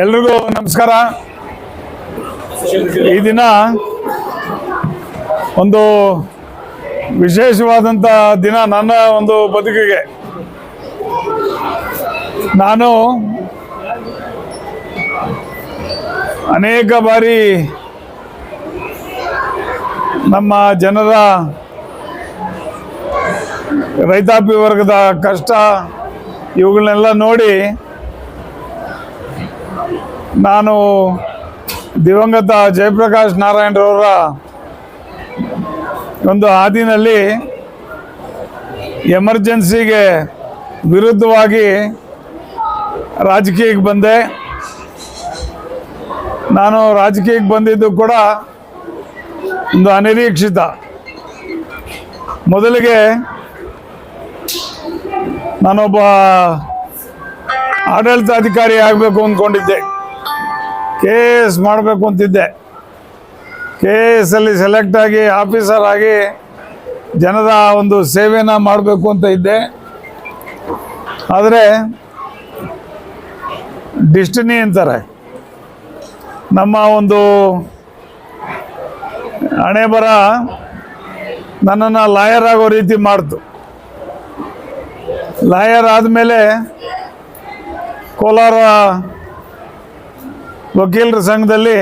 ಎಲ್ರಿಗೂ ನಮಸ್ಕಾರ. ಈ ದಿನ ಒಂದು ವಿಶೇಷವಾದಂಥ ದಿನ ನನ್ನ ಒಂದು ಬದುಕಿಗೆ. ನಾನು ಅನೇಕ ಬಾರಿ ನಮ್ಮ ಜನರ ರೈತಾಪಿ ವರ್ಗದ ಕಷ್ಟ ಇವುಗಳನ್ನೆಲ್ಲ ನೋಡಿ ನಾನು ದಿವಂಗತ ಜಯಪ್ರಕಾಶ್ ನಾರಾಯಣರವರ ಒಂದು ಹಾದಿನಲ್ಲಿ ಎಮರ್ಜೆನ್ಸಿಗೆ ವಿರುದ್ಧವಾಗಿ ರಾಜಕೀಯಕ್ಕೆ ಬಂದೆ. ನಾನು ರಾಜಕೀಯಕ್ಕೆ ಬಂದಿದ್ದು ಕೂಡ ಒಂದು ಅನಿರೀಕ್ಷಿತ. ಮೊದಲಿಗೆ ನಾನೊಬ್ಬ ಆಡಳಿತಾಧಿಕಾರಿ ಆಗಬೇಕು ಅಂದ್ಕೊಂಡಿದ್ದೆ ಕೆ ಎಸ್ ಮಾಡಬೇಕು ಅಂತಿದ್ದೆ. ಕೆ ಎಸ್ ಅಲ್ಲಿ ಸೆಲೆಕ್ಟ್ ಆಗಿ ಆಫೀಸರ್ ಆಗಿ ಜನರ ಒಂದು ಸೇವೆನ ಮಾಡಬೇಕು ಅಂತ ಇದ್ದೆ. ಆದರೆ ಡಿಸ್ಟಿನಿ ಅಂತಾರೆ. ನಮ್ಮ ಒಂದು ಹಣೆ ಬರ ನನ್ನನ್ನು ಲಾಯರ್ ಆಗೋ ರೀತಿ ಮಾಡ್ತು. ಲಾಯರ್ ಆದಮೇಲೆ ಕೋಲಾರ ವಕೀಲರ ಸಂಘದಲ್ಲಿ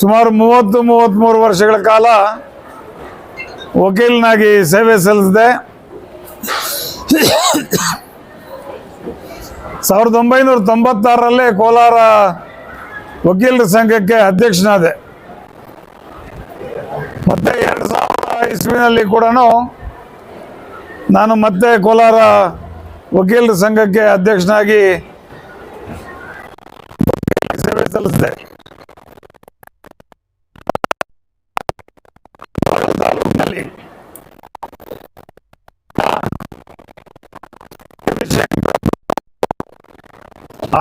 ಸುಮಾರು ಮೂವತ್ತು ಮೂವತ್ತ್ಮೂರು ವರ್ಷಗಳ ಕಾಲ ವಕೀಲನಾಗಿ ಸೇವೆ ಸಲ್ಲಿಸಿದೆ. ಸಾವಿರದ ಒಂಬೈನೂರ ತೊಂಬತ್ತಾರರಲ್ಲೇ ಕೋಲಾರ ವಕೀಲರ ಸಂಘಕ್ಕೆ ಅಧ್ಯಕ್ಷನಾದೆ. ಮತ್ತೆ ಎರಡು ಸಾವಿರ ಇಸ್ವಿನಲ್ಲಿ ಕೂಡ ನಾನು ಮತ್ತೆ ಕೋಲಾರ ವಕೀಲರ ಸಂಘಕ್ಕೆ ಅಧ್ಯಕ್ಷನಾಗಿ ಸೇವೆ ಸಲ್ಲಿಸಿದೆ.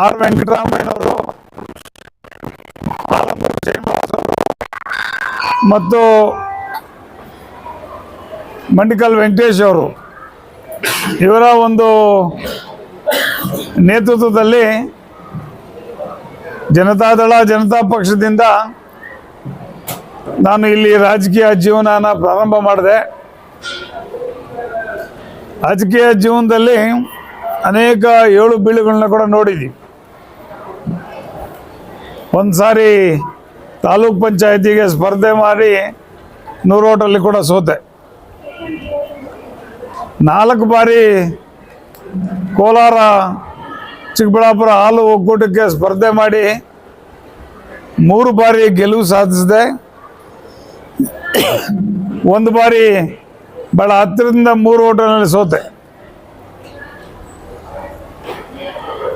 ಆರ್ ವೆಂಕಟರಾಮಯ್ಯನವರು ಮತ್ತು ಮಂಡಿಕಲ್ ವೆಂಕಟೇಶ್ ಅವರು. ಇವರ ಒಂದು ನೇತೃತ್ವದಲ್ಲಿ ಜನತಾದಳ ಜನತಾ ಪಕ್ಷದಿಂದ ನಾನು ಇಲ್ಲಿ ರಾಜಕೀಯ ಜೀವನನ ಪ್ರಾರಂಭ ಮಾಡಿದೆ. ರಾಜಕೀಯ ಜೀವನದಲ್ಲಿ ಅನೇಕ ಏಳು ಬೀಳುಗಳನ್ನ ಕೂಡ ನೋಡಿದ್ವಿ. ಒಂದು ಸಾರಿ ತಾಲೂಕ್ ಪಂಚಾಯತಿಗೆ ಸ್ಪರ್ಧೆ ಮಾಡಿ ನೂರೋಟಲ್ಲಿ ಕೂಡ ಸೋತೆ. ನಾಲ್ಕು ಬಾರಿ ಕೋಲಾರ, ಚಿಕ್ಕಬಳ್ಳಾಪುರ ಹಾಲು ಒಕ್ಕೂಟಕ್ಕೆ ಸ್ಪರ್ಧೆ ಮಾಡಿ ಮೂರು ಬಾರಿ ಗೆಲುವು ಸಾಧಿಸಿದೆ. ಒಂದು ಬಾರಿ ಭಾಳ ಹತ್ತಿರದಿಂದ ಮೂರು ಓಟನಲ್ಲಿ ಸೋತೆ.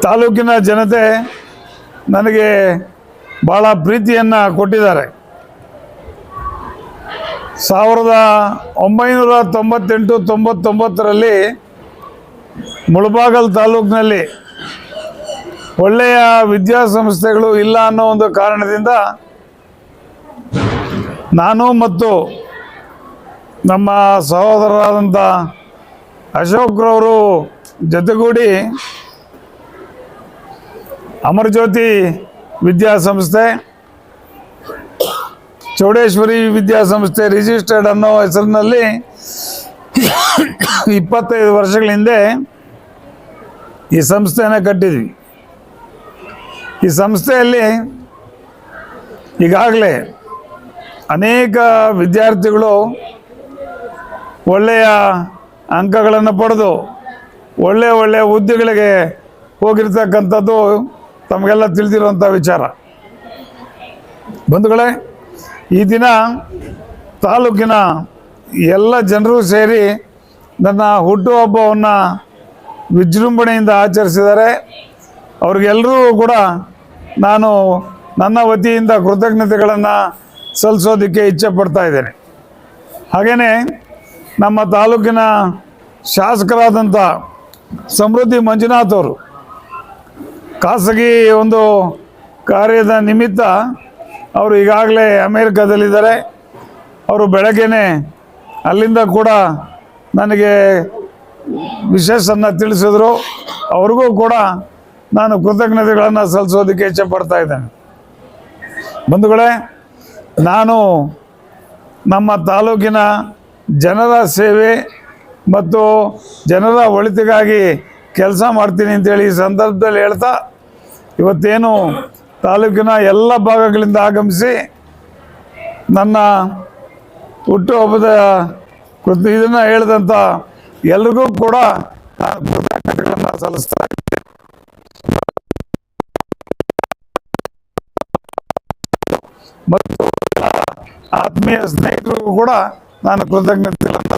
ತಾಲೂಕಿನ ಜನತೆ ನನಗೆ ಭಾಳ ಪ್ರೀತಿಯನ್ನು ಕೊಟ್ಟಿದ್ದಾರೆ. ಸಾವಿರದ ಒಂಬೈನೂರ ತೊಂಬತ್ತೆಂಟು, ತೊಂಬತ್ತೊಂಬತ್ತರಲ್ಲಿ ಮುಳಬಾಗಲ್ ತಾಲೂಕಿನಲ್ಲಿ ಒಳ್ಳೆಯ ವಿದ್ಯಾಸಂಸ್ಥೆಗಳು ಇಲ್ಲ ಅನ್ನೋ ಒಂದು ಕಾರಣದಿಂದ ನಾನು ಮತ್ತು ನಮ್ಮ ಸಹೋದರರಾದಂಥ ಅಶೋಕ್ರವರು ಜೊತೆಗೂಡಿ ಅಮರಜ್ಯೋತಿ ವಿದ್ಯಾಸಂಸ್ಥೆ ಚೌಡೇಶ್ವರಿ ವಿದ್ಯಾಸಂಸ್ಥೆ ರಿಜಿಸ್ಟರ್ಡ್ ಅನ್ನೋ ಹೆಸರಿನಲ್ಲಿ ಇಪ್ಪತ್ತೈದು ವರ್ಷಗಳ ಹಿಂದೆ ಈ ಸಂಸ್ಥೆನ ಕಟ್ಟಿದ್ವಿ. ಈ ಸಂಸ್ಥೆಯಲ್ಲಿ ಈಗಾಗಲೇ ಅನೇಕ ವಿದ್ಯಾರ್ಥಿಗಳು ಒಳ್ಳೆಯ ಅಂಕಗಳನ್ನು ಪಡೆದು ಒಳ್ಳೆಯ ಒಳ್ಳೆಯ ಹುದ್ದೆಗಳಿಗೆ ಹೋಗಿರ್ತಕ್ಕಂಥದ್ದು ತಮಗೆಲ್ಲ ತಿಳಿದಿರುವಂಥ ವಿಚಾರ. ಬಂಧುಗಳೇ ಈ ದಿನ ತಾಲೂಕಿನ ಎಲ್ಲ ಜನರು ಸೇರಿ ನನ್ನ ಹುಟ್ಟುಹಬ್ಬವನ್ನು ವಿಜೃಂಭಣೆಯಿಂದ ಆಚರಿಸಿದ್ದಾರೆ. ಅವ್ರಿಗೆಲ್ಲರೂ ಕೂಡ ನಾನು ನನ್ನ ವತಿಯಿಂದ ಕೃತಜ್ಞತೆಗಳನ್ನು ಸಲ್ಲಿಸೋದಕ್ಕೆ ಇಚ್ಛೆ ಪಡ್ತಾ ಇದ್ದೇನೆ. ಹಾಗೆಯೇ ನಮ್ಮ ತಾಲೂಕಿನ ಶಾಸಕರಾದಂಥ ಸಮೃದ್ಧಿ ಮಂಜುನಾಥ್ ಅವರು ಖಾಸಗಿ ಒಂದು ಕಾರ್ಯದ ನಿಮಿತ್ತ ಅವರು ಈಗಾಗಲೇ ಅಮೇರಿಕಾದಲ್ಲಿದ್ದಾರೆ. ಅವರು ಬೆಳಗ್ಗೆನೆ ಅಲ್ಲಿಂದ ಕೂಡ ನನಗೆ ವಿಶೇಷನ್ನು ತಿಳಿಸಿದ್ರು. ಅವ್ರಿಗೂ ಕೂಡ ನಾನು ಕೃತಜ್ಞತೆಗಳನ್ನು ಸಲ್ಲಿಸೋದಕ್ಕೆ ಇಚ್ಛೆ ಪಡ್ತಾ ಇದ್ದೇನೆ. ಬಂಧುಗಳೇ, ನಾನು ನಮ್ಮ ತಾಲೂಕಿನ ಜನರ ಸೇವೆ ಮತ್ತು ಜನರ ಒಳಿತಿಗಾಗಿ ಕೆಲಸ ಮಾಡ್ತೀನಿ ಅಂತೇಳಿ ಈ ಸಂದರ್ಭದಲ್ಲಿ ಹೇಳ್ತಾ, ಇವತ್ತೇನು ತಾಲೂಕಿನ ಎಲ್ಲ ಭಾಗಗಳಿಂದ ಆಗಮಿಸಿ ನನ್ನ ಹುಟ್ಟುಹಬ್ಬದ ಕೃತಿ ಇದನ್ನು ಹೇಳಿದಂಥ ಎಲ್ರಿಗೂ ಕೂಡ ನಾನು ಕೃತಜ್ಞತೆಗಳನ್ನು ಸಲ್ಲಿಸ್ತಾ ಇದ್ದೀನಿ. ಮತ್ತು ಆತ್ಮೀಯ ಸ್ನೇಹಿತರಿಗೂ ಕೂಡ ನಾನು ಕೃತಜ್ಞತೆಗಳನ್ನು